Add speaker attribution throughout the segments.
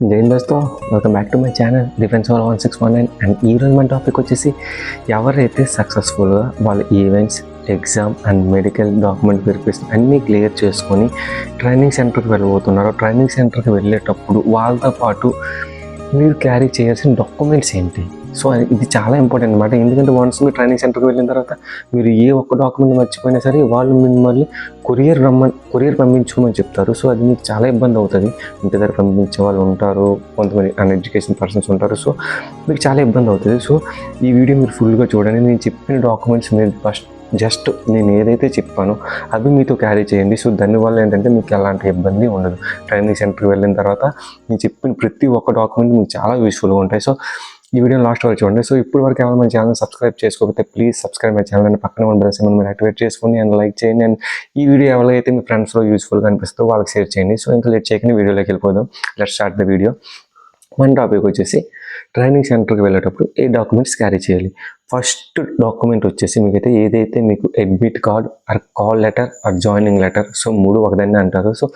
Speaker 1: Jain దోస్తో welcome back to my channel defence one one six one nine and ఈరోజు మన topic వచ్చేసి ఎవరైతే సక్సెస్ఫుల్గా వాళ్ళ events exam and medical document verification అన్నీ క్లియర్ చేసుకొని ట్రైనింగ్ సెంటర్కి వెళ్ళబోతున్నారో ట్రైనింగ్ సెంటర్కి వెళ్ళేటప్పుడు వాళ్ళతో పాటు మీరు క్యారీ చేయాల్సిన డాక్యుమెంట్స్ ఏంటి? సో ఇది చాలా ఇంపార్టెంట్ అనమాట ఎందుకంటే వన్స్ మీరు ట్రైనింగ్ సెంటర్కి వెళ్ళిన తర్వాత మీరు ఏ ఒక్క డాక్యుమెంట్ మర్చిపోయినా సరే వాళ్ళు మిమ్మల్ని కొరియర్ రమ్మని కొరియర్ పంపించుకోమని చెప్తారు. సో అది మీకు చాలా ఇబ్బంది అవుతుంది. ఇంటి దగ్గర పంపించే వాళ్ళు ఉంటారు కొంతమంది అన్ ఎడ్యుకేషన్ పర్సన్స్ ఉంటారు. సో మీకు చాలా ఇబ్బంది అవుతుంది. సో ఈ వీడియో మీరు ఫుల్గా చూడండి. నేను చెప్పిన డాక్యుమెంట్స్ మీరు ఫస్ట్ జస్ట్ నేను ఏదైతే చెప్పానో అవి మీతో క్యారీ చేయండి. సో దానివల్ల ఏంటంటే మీకు ఎలాంటి ఇబ్బంది ఉండదు. ట్రైనింగ్ సెంటర్కి వెళ్ళిన తర్వాత నేను చెప్పిన ప్రతి ఒక్క డాక్యుమెంట్ మీకు చాలా యూస్ఫుల్గా ఉంటాయి. సో ఈ వీడియో లాస్ట్ వరకు చూడండి. సో ఇప్పుడు వరకు ఏమైనా మన ఛానల్ సబ్స్క్రైబ్ చేసుకోకపోతే please subscribe my channel and పక్కన ఉన్న బెల్ సింబల్ మీరు యాక్టివేట్ చేసుకోండి అండ్ లైక్ చేయండి. అండ్ ఈ వీడియో ఎవరైతే మీ ఫ్రెండ్స్లో యూస్ఫుల్గా అనిపిస్తుందో వాళ్ళకి షేర్ చేయండి. సో ఇంకా లేట్ చేయకుండా వీడియోలోకి వెళ్ళిపోదాం. లెట్ స్టార్ట్ ద వీడియో మన టాపిక్ వచ్చేసి ట్రైనింగ్ సెంటర్కి వెళ్ళేటప్పుడు ఏ డాక్యుమెంట్స్ క్యారీ చేయాలి? ఫస్ట్ డాక్యుమెంట్ వచ్చేసి మీకైతే ఏదైతే మీకు admit card or call letter or joining letter so మూడు ఒకదాన్ని అంటారు. సో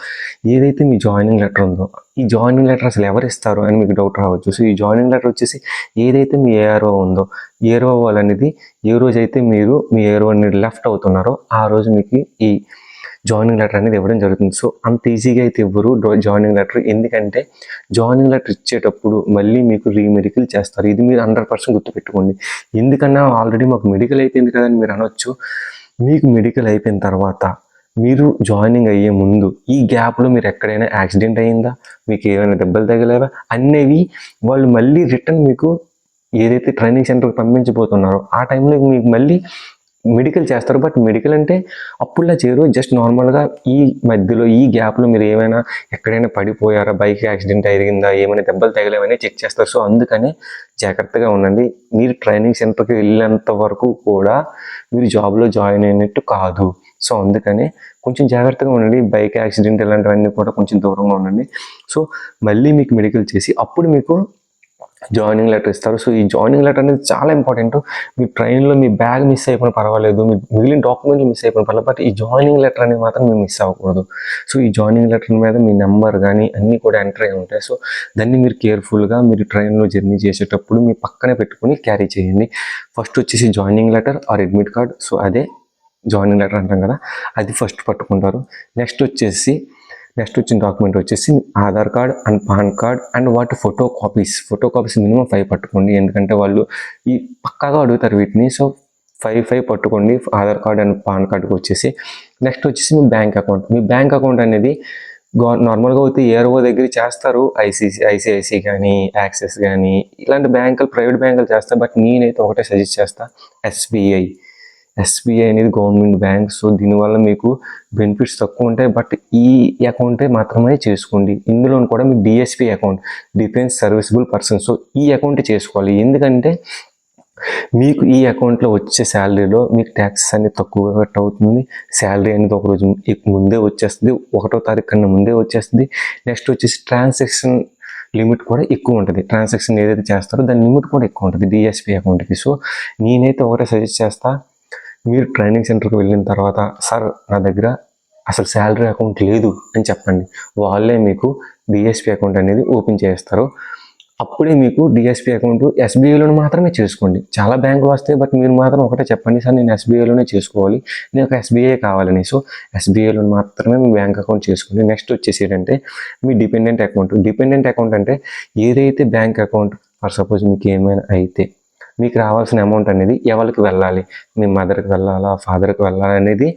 Speaker 1: ఏదైతే మీ జాయినింగ్ లెటర్ ఉందో ఈ జాయినింగ్ లెటర్ అసలు ఎవరు ఇస్తారు అని మీకు డౌట్ రావచ్చు. సో ఈ జాయినింగ్ లెటర్ వచ్చేసి ఏదైతే మీ ఏఆర్ఓ ఉందో ఏఆర్ఓ వాళ్ళనేది ఏ రోజు అయితే మీరు మీ ఏఆర్ఓ లెఫ్ట్ అవుతున్నారో ఆ రోజు మీకు ఈ జాయినింగ్ లెటర్ అనేది ఇవ్వడం జరుగుతుంది. సో అంత ఈజీగా అయితే ఇవ్వరు జాయినింగ్ లెటర్. ఎందుకంటే జాయినింగ్ లెటర్ ఇచ్చేటప్పుడు మళ్ళీ మీకు రీమెడికల్ చేస్తారు. ఇది మీరు హండ్రెడ్ పర్సెంట్ గుర్తుపెట్టుకోండి. ఎందుకన్నా ఆల్రెడీ మాకు మెడికల్ అయిపోయింది కదని మీరు అనొచ్చు. మీకు మెడికల్ అయిపోయిన తర్వాత మీరు జాయినింగ్ అయ్యే ముందు ఈ గ్యాప్లో మీరు ఎక్కడైనా యాక్సిడెంట్ అయ్యిందా? మీకు ఏమైనా దెబ్బలు తగిలేవా అనేవి వాళ్ళు మళ్ళీ రిటర్న్ మీకు ఏదైతే ట్రైనింగ్ సెంటర్కి పంపించబోతున్నారో ఆ టైంలో మీకు మళ్ళీ మెడికల్ చేస్తారు. బట్ మెడికల్ అంటే అప్పుడులా చేయరు. జస్ట్ నార్మల్గా ఈ మధ్యలో ఈ గ్యాప్లో మీరు ఏమైనా ఎక్కడైనా పడిపోయారా? బైక్ యాక్సిడెంట్ అయిందా ఏమైనా దెబ్బలు తగిలేవని చెక్ చేస్తారు. సో అందుకని జాగ్రత్తగా ఉండండి. మీరు ట్రైనింగ్ సెంటర్కి వెళ్ళేంత వరకు కూడా మీరు జాబ్లో జాయిన్ అయినట్టు కాదు. సో అందుకని కొంచెం జాగ్రత్తగా ఉండండి. బైక్ యాక్సిడెంట్ ఇలాంటివన్నీ కూడా కొంచెం దూరంగా ఉండండి. సో మళ్ళీ మీకు మెడికల్ చేసి అప్పుడు మీకు జాయినింగ్ లెటర్ ఇస్తారు. సో ఈ జాయినింగ్ లెటర్ అనేది చాలా ఇంపార్టెంట్. మీ ట్రైన్లో మీ బ్యాగ్ మిస్ అయిపోయిన పర్వాలేదు. మీ మిగిలిన డాక్యుమెంట్లు మిస్ అయిపోయిన పర్వాలేదు. బట్ ఈ జాయినింగ్ లెటర్ అనేది మాత్రం మీరు మిస్ అవ్వకూడదు. సో ఈ జాయినింగ్ లెటర్ మీద మీ నెంబర్ కానీ అన్నీ కూడా ఎంటర్ అయి ఉంటాయి. సో దాన్ని మీరు కేర్ఫుల్గా మీరు ట్రైన్లో జర్నీ చేసేటప్పుడు మీ పక్కనే పెట్టుకుని క్యారీ చేయండి. ఫస్ట్ వచ్చేసి joining letter or admit card. So అదే జాయినింగ్ లెటర్ అంటాం కదా. అది ఫస్ట్ పట్టుకుంటారు. నెక్స్ట్ వచ్చేసి నెక్స్ట్ వచ్చిన డాక్యుమెంట్ వచ్చేసి Aadhaar card and PAN card and వాటి photo copies photo copies minimum five పట్టుకోండి. ఎందుకంటే వాళ్ళు ఈ పక్కాగా అడుగుతారు వీటిని. సో ఫైవ్ ఫైవ్ పట్టుకోండి. ఆధార్ కార్డ్ అండ్ పాన్ కార్డ్కి వచ్చేసి. నెక్స్ట్ వచ్చేసి మీ బ్యాంక్ అకౌంట్ మీ బ్యాంక్ అకౌంట్ అనేది నార్మల్గా అయితే ఏఆర్ఓ దగ్గర చేస్తారు. ఐసీసీ ఐసిఐసి కానీ యాక్సిస్ కానీ ఇలాంటి బ్యాంకులు ప్రైవేట్ బ్యాంకులు చేస్తారు. బట్ నేనైతే ఒకటే సజెస్ట్ చేస్తాను ఎస్బీఐ ఎస్బీఐ అనేది గవర్నమెంట్ బ్యాంక్. సో దీనివల్ల మీకు బెనిఫిట్స్ తక్కువ ఉంటాయి. బట్ ఈ అకౌంటే మాత్రమే చేసుకోండి. ఇందులో కూడా మీ DSP account defence serviceable person. So ఈ అకౌంటే చేసుకోవాలి. ఎందుకంటే మీకు ఈ అకౌంట్లో వచ్చే శాలరీలో మీకు ట్యాక్సెస్ అనేది తక్కువగా కట్ అవుతుంది. శాలరీ అనేది ఒక రోజు ముందే వచ్చేస్తుంది. ఒకటో తారీఖు కన్నా ముందే వచ్చేస్తుంది. నెక్స్ట్ వచ్చేసి ట్రాన్సాక్షన్ లిమిట్ కూడా ఎక్కువ ఉంటుంది. ట్రాన్సాక్షన్ ఏదైతే చేస్తారో దాని లిమిట్ కూడా ఎక్కువ ఉంటుంది డిఎస్పి అకౌంట్కి. సో నేనైతే ఒకటే సజెస్ట్ చేస్తాను మీరు ట్రైనింగ్ సెంటర్కి వెళ్ళిన తర్వాత సార్ నా దగ్గర అసలు శాలరీ అకౌంట్ లేదు అని చెప్పండి. వాళ్ళే మీకు డిఎస్పి అకౌంట్ అనేది ఓపెన్ చేస్తారు. అప్పుడే మీకు డిఎస్పి అకౌంట్ ఎస్బీఐలోని మాత్రమే చేసుకోండి. చాలా బ్యాంకులు వస్తాయి బట్ మీరు మాత్రం ఒకటే చెప్పండి సార్ నేను ఎస్బీఐలోనే చేసుకోవాలి. నేను ఒక ఎస్బీఐ కావాలని. సో ఎస్బీఐలో మాత్రమే మీ బ్యాంక్ అకౌంట్ చేసుకోండి. నెక్స్ట్ వచ్చేసి ఏంటంటే మీ డిపెండెంట్ అకౌంట్ డిపెండెంట్ అకౌంట్ అంటే ఏదైతే బ్యాంక్ అకౌంట్ ఫర్ సపోజ్ మీకు ఏమైనా అయితే మీకు రావాల్సిన అమౌంట్ అనేది ఎవరికి వెళ్ళాలి? మీ మదర్కి వెళ్ళాలా? ఫాదర్కి వెళ్ళాలా? అనేది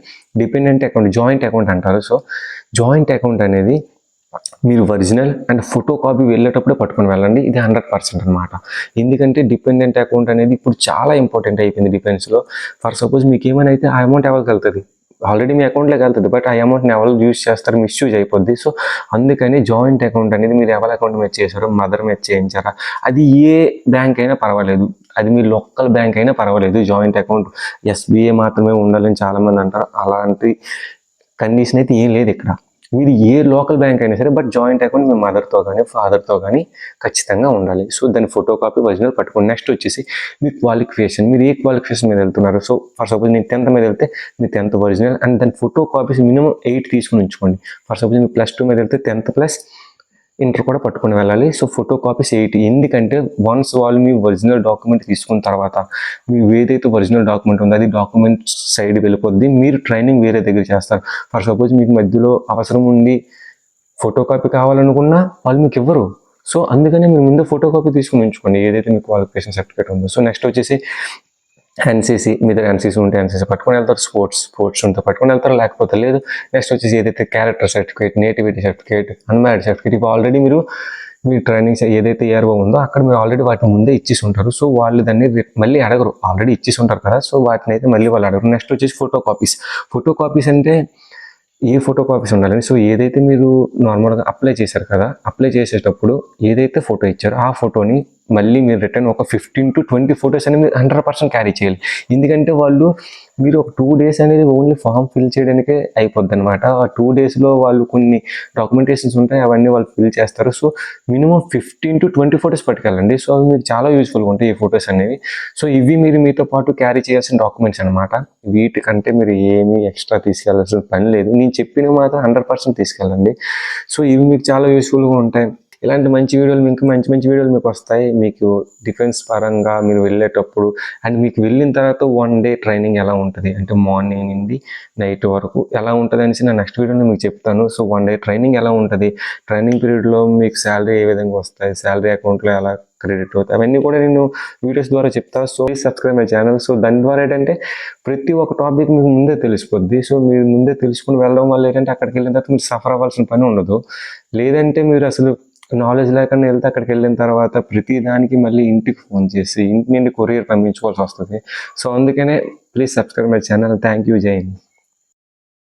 Speaker 1: డిపెండెంట్ అకౌంట్ జాయింట్ అకౌంట్ అంటారు. సో జాయింట్ అకౌంట్ అనేది మీరు ఒరిజినల్ అండ్ ఫోటో కాపీ వెళ్ళేటప్పుడే పట్టుకొని వెళ్ళండి. ఇది హండ్రెడ్ పర్సెంట్ అనమాట ఎందుకంటే డిపెండెంట్ అకౌంట్ అనేది ఇప్పుడు చాలా ఇంపార్టెంట్ అయిపోయింది డిఫెన్స్లో ఫర్ సపోజ్ మీకు ఏమైనా అయితే ఆ అమౌంట్ ఎవరికి వెళ్తుంది? ఆల్రెడీ మీ అకౌంట్లోకి వెళ్తుంది బట్ ఆ అమౌంట్ని ఎవరు యూజ్ చేస్తారు? మిస్యూజ్ అయిపోద్ది. సో అందుకని జాయింట్ అకౌంట్ అనేది మీరు ఎవరి అకౌంట్ మీద చేశారో మదర్ మీద చేయించారా? అది ఏ బ్యాంక్ అయినా పర్వాలేదు. అది మీ లోకల్ బ్యాంక్ అయినా పర్వాలేదు. జాయింట్ అకౌంట్ ఎస్బీఐ మాత్రమే ఉండాలని చాలామంది అంటారు. అలాంటి కండిషన్ అయితే ఏం లేదు ఇక్కడ. మీరు ఏ లోకల్ బ్యాంక్ అయినా సరే బట్ జాయింట్ అకౌంట్ మీ మదర్తో కానీ ఫాదర్తో కానీ ఖచ్చితంగా ఉండాలి. సో దాని ఫోటో కాపీ ఒరిజినల్ పట్టుకోండి నెక్స్ట్ వచ్చేసి మీ క్వాలిఫికేషన్ మీరు ఏ క్వాలిఫికేషన్ మీద వెళ్తున్నారు? సో ఫర్ సపోజ్ నేను టెన్త్ మీద వెళ్తే మీ టెన్త్ ఒరిజినల్ అండ్ దాని ఫోటో కాపీస్ మినిమం ఎయిట్ తీసుకుని ఉంచుకోండి. ఫర్ సపోజ్ మీ ప్లస్ టూ మీద వెళ్తే టెన్త్ ప్లస్ ఇంటర్ కూడా పట్టుకొని వెళ్ళాలి. సో ఫోటో కాపీస్ ఎయిటీ ఎందుకంటే వన్స్ వాళ్ళు మీ ఒరిజినల్ డాక్యుమెంట్ తీసుకున్న తర్వాత మీ ఏదైతే ఒరిజినల్ డాక్యుమెంట్ ఉందో అది డాక్యుమెంట్ సైడ్ వెళ్ళిపోద్ది. మీరు ట్రైనింగ్ వేరే దగ్గర చేస్తారు. ఫర్ సపోజ్ మీకు మధ్యలో అవసరం ఉండి ఫోటో కాపీ కావాలనుకున్నా వాళ్ళు మీకు ఇవ్వరు. సో అందుకనే మీరు ముందు ఫోటో కాపీ తీసుకుని ఉంచుకోండి. ఏదైతే మీకు క్వాలిఫికేషన్ సర్టిఫికేట్ ఉందో. సో నెక్స్ట్ వచ్చేసి ఎన్సీసీ మీ దగ్గర ఎన్సీసీ ఉంటే ఎన్సీసీ పట్టుకొని వెళ్తారు స్పోర్ట్స్ స్పోర్ట్స్ ఉంటే పట్టుకొని వెళ్తారు లేకపోతే లేదు. నెక్స్ట్ వచ్చేసి ఏదైతే character certificate nativity certificate unmarried certificate ఇవి ఆల్రెడీ మీరు మీ ట్రైనింగ్ ఏదైతే ఇయర్ఓ ఉందో అక్కడ మీరు ఆల్రెడీ వాటిని ముందే ఇచ్చేసి ఉంటారు సో వాళ్ళు దాన్ని మళ్ళీ అడగరు. ఆల్రెడీ ఇచ్చేసి ఉంటారు కదా. సో వాటిని అయితే మళ్ళీ వాళ్ళు అడగరు. నెక్స్ట్ వచ్చేసి ఫోటో కాపీస్ ఫోటో కాపీస్ అంటే ఏ ఫోటో కాపీస్ ఉండాలని? సో ఏదైతే మీరు నార్మల్గా అప్లై చేశారు కదా అప్లై చేసేటప్పుడు ఏదైతే ఫోటో ఇచ్చారో ఆ ఫోటోని మళ్ళీ మీరు రిటర్న్ ఒక ఫిఫ్టీన్ టు ట్వంటీ ఫోటోస్ అనేది మీరు హండ్రెడ్ పర్సెంట్ క్యారీ చేయాలి. ఎందుకంటే వాళ్ళు మీరు ఒక టూ డేస్ అనేది ఓన్లీ ఫామ్ ఫిల్ చేయడానికే అయిపోద్ది అనమాట ఆ టూ డేస్లో వాళ్ళు కొన్ని డాక్యుమెంటేషన్స్ ఉంటాయి అవన్నీ వాళ్ళు ఫిల్ చేస్తారు. So minimum fifteen to twenty photos పట్టుకెళ్ళండి. So అవి మీరు చాలా యూస్ఫుల్గా ఉంటాయి ఈ ఫొటోస్ అనేవి. సో ఇవి మీరు మీతో పాటు క్యారీ చేయాల్సిన డాక్యుమెంట్స్ అనమాట వీటికంటే మీరు ఏమీ ఎక్స్ట్రా తీసుకెళ్ళాల్సిన పని లేదు. నేను చెప్పినవి మాత్రం హండ్రెడ్ పర్సెంట్ తీసుకెళ్ళండి. సో ఇవి మీకు చాలా యూస్ఫుల్గా ఉంటాయి. ఇలాంటి మంచి వీడియోలు మీకు మంచి మంచి వీడియోలు మీకు వస్తాయి. మీకు డిఫెన్స్ పరంగా మీరు వెళ్ళేటప్పుడు అండ్ మీకు వెళ్ళిన తర్వాత వన్ డే ట్రైనింగ్ ఎలా ఉంటుంది? అంటే మార్నింగ్ నుండి నైట్ వరకు ఎలా ఉంటుంది అనేసి నేను నెక్స్ట్ వీడియోలో మీకు చెప్తాను. సో వన్ డే ట్రైనింగ్ ఎలా ఉంటుంది? ట్రైనింగ్ పీరియడ్లో మీకు శాలరీ ఏ విధంగా వస్తాయి? శాలరీ అకౌంట్లో ఎలా క్రెడిట్ అవుతుంది అవన్నీ కూడా నేను వీడియోస్ ద్వారా చెప్తా. So subscribe my channel so దాని ద్వారా ఏంటంటే ప్రతి ఒక్క టాపిక్ మీకు ముందే తెలిసిపోద్ది. సో మీరు ముందే తెలుసుకుని వెళ్ళడం వల్ల ఏంటంటే అక్కడికి వెళ్ళిన తర్వాత మీరు సఫర్ అవ్వాల్సిన పని ఉండదు. లేదంటే మీరు అసలు నాలెడ్జ్ లేకుండా వెళ్తే అక్కడికి వెళ్ళిన తర్వాత ప్రతి దానికి మళ్ళీ ఇంటికి ఫోన్ చేసి ఇంటి నుండి కొరియర్ పంపించుకోవాల్సి వస్తుంది. సో అందుకనే please subscribe my channel thank you Jain